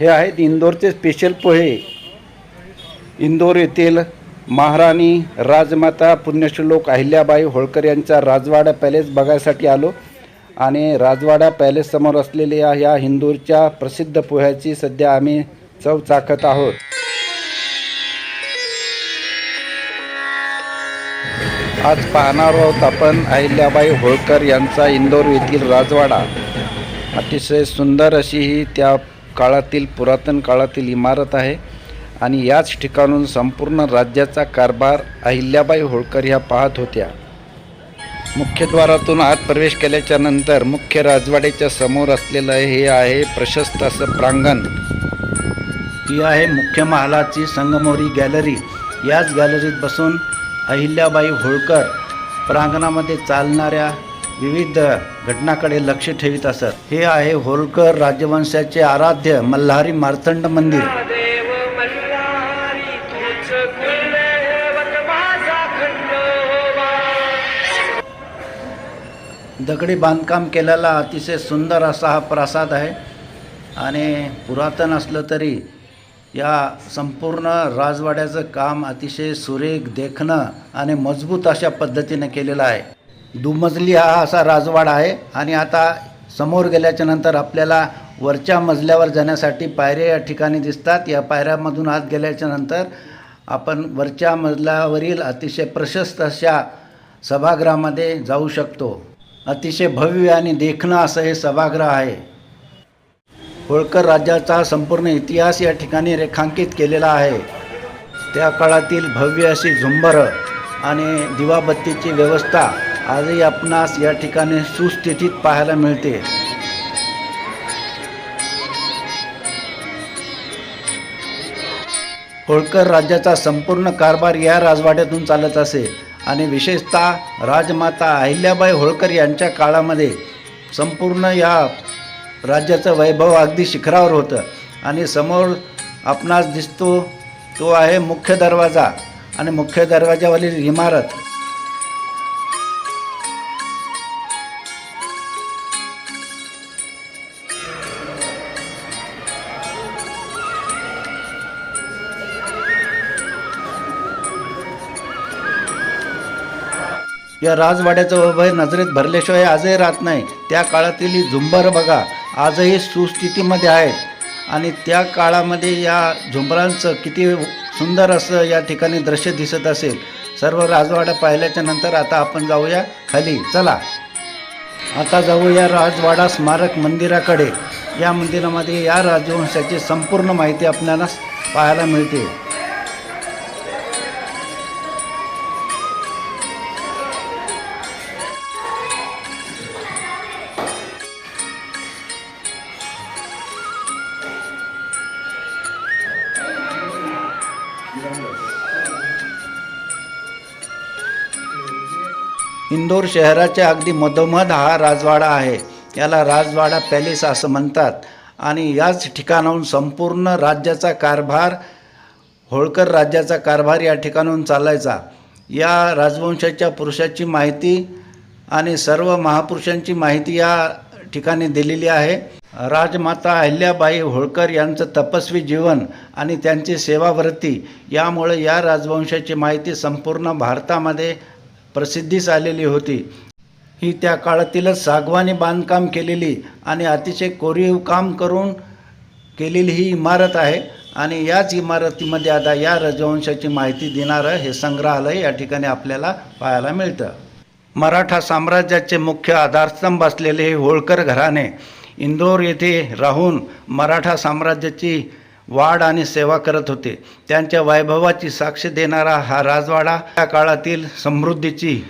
हे आहेत इंदोरचे स्पेशल पोहे. इंदोर येथील महाराणी राजमाता पुण्यश्लोक अहिल्याबाई होळकर यांचा राजवाडा पॅलेस बघायसाठी आलो आणि राजवाडा पॅलेससमोर असलेल्या या इंदोरच्या प्रसिद्ध पोह्याची सध्या आम्ही चव चाखत आहोत. आज पाहणार आहोत आपण अहिल्याबाई होळकर यांचा इंदोर येथील राजवाडा. अतिशय सुंदर अशी ही त्या काळातील पुरातन काळातील इमारत आहे आणि याच ठिकाणून संपूर्ण राज्याचा कारभार अहिल्याबाई होळकर ह्या पाहत होत्या. मुख्यद्वारातून आत प्रवेश केल्याच्यानंतर मुख्य राजवाड्याच्या समोर असलेलं हे आहे प्रशस्त असं प्रांगण. ही आहे मुख्य महालाची संगमोरी गॅलरी. याच गॅलरीत बसून अहिल्याबाई होळकर प्रांगणामध्ये चालणाऱ्या विविध घटनाकडे लक्ष ठेवित असत. हे आहे होळकर राजवंशाचे आराध्य मल्हारी मार्तंड मंदिर. दगडी बांधकाम केलेला अतिशय सुंदर असा हा प्रासाद आहे. आणि पुरातन असलं तरी या संपूर्ण राजवाड्याचं काम अतिशय सुरेख देखणं आणि मजबूत अशा पद्धतीने केलेलं आहे. दुमजली हा असा राजवाडा आहे आणि आता समोर गेल्याच्यानंतर आपल्याला वरच्या मजल्यावर जाण्यासाठी पायऱ्या या ठिकाणी दिसतात. या पायऱ्यामधून आत गेल्याच्यानंतर आपण वरच्या मजल्यावरील अतिशय प्रशस्त अशा सभागृहामध्ये जाऊ शकतो. अतिशय भव्य आणि देखणं असं हे सभागृह आहे. होळकर राज्याचा संपूर्ण इतिहास या ठिकाणी रेखांकित केलेला आहे. त्या काळातील भव्य अशी झुंबरं आणि दिवाबत्तीची व्यवस्था आजही आपणास या ठिकाणी सुस्थितीत पाहायला मिळते. होळकर राज्याचा संपूर्ण कारभार या राजवाड्यातून चालत असे आणि विशेषतः राजमाता अहिल्याबाई होळकर यांच्या काळामध्ये संपूर्ण या राज्याचं वैभव अगदी शिखरावर होतं. आणि समोर आपणास दिसतो तो आहे मुख्य दरवाजा आणि मुख्य दरवाजावरील इमारत. या राजवाड्याचं वैभव नजरेत भरल्याशिवाय आजही राहत नाही. त्या काळातील ही झुंबर बघा आजही सुस्थितीमध्ये आहेत आणि त्या काळामध्ये या झुंबरांचं किती सुंदर असं या ठिकाणी दृश्य दिसत असेल. सर्व राजवाडा पाहिल्याच्या नंतर आता आपण जाऊया खाली. चला. आता जाऊया राजवाडा स्मारक मंदिराकडे. या मंदिरामध्ये या राजवंशाची संपूर्ण माहिती आपल्याला पाहायला मिळते. इंदोर शहराच्या अगदी मधोमध हा राजवाडा आहे. याला राजवाडा पॅलेस असं म्हणतात. आणि याच ठिकाणाहून संपूर्ण राज्याचा कारभार होळकर राज्याचा कारभार या ठिकाणाहून चालायचा. या राजवंशाच्या पुरुषाची माहिती आणि सर्व महापुरुषांची माहिती या ठिकाणी दिलेली आहे. राजमाता अहिल्याबाई होळकर यांचं तपस्वी जीवन आणि त्यांची सेवावृत्ती यामुळे या राजवंशाची माहिती संपूर्ण भारतामध्ये प्रसिद्धीस आलेली होती. ही त्या काळातीलच सागवानी बांधकाम केलेली आणि अतिशय कोरीव काम करून केलेली ही इमारत आहे आणि याच इमारतीमध्ये आता या राजवंशाची माहिती देणारं हे संग्रहालय या ठिकाणी आपल्याला पाहायला मिळतं. मराठा साम्राज्याचे मुख्य आधारस्तंभ असलेले हे होळकर घराणे इंदोर येथे राहून मराठा साम्राज्याची वाढ आणि सेवा करत होते. त्यांच्या वैभवाची साक्ष देणारा हा राजवाडा त्या काळातील समृद्धीची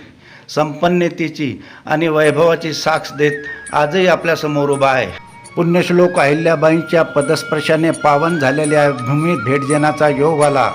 संपन्नतेची आणि वैभवाची साक्ष देत आजही आपल्यासमोर उभा आहे. पुण्यश्लोक अहिल्याबाईंच्या पदस्पर्शाने पावन झालेल्या भूमीत भेट देण्याचा योग आला.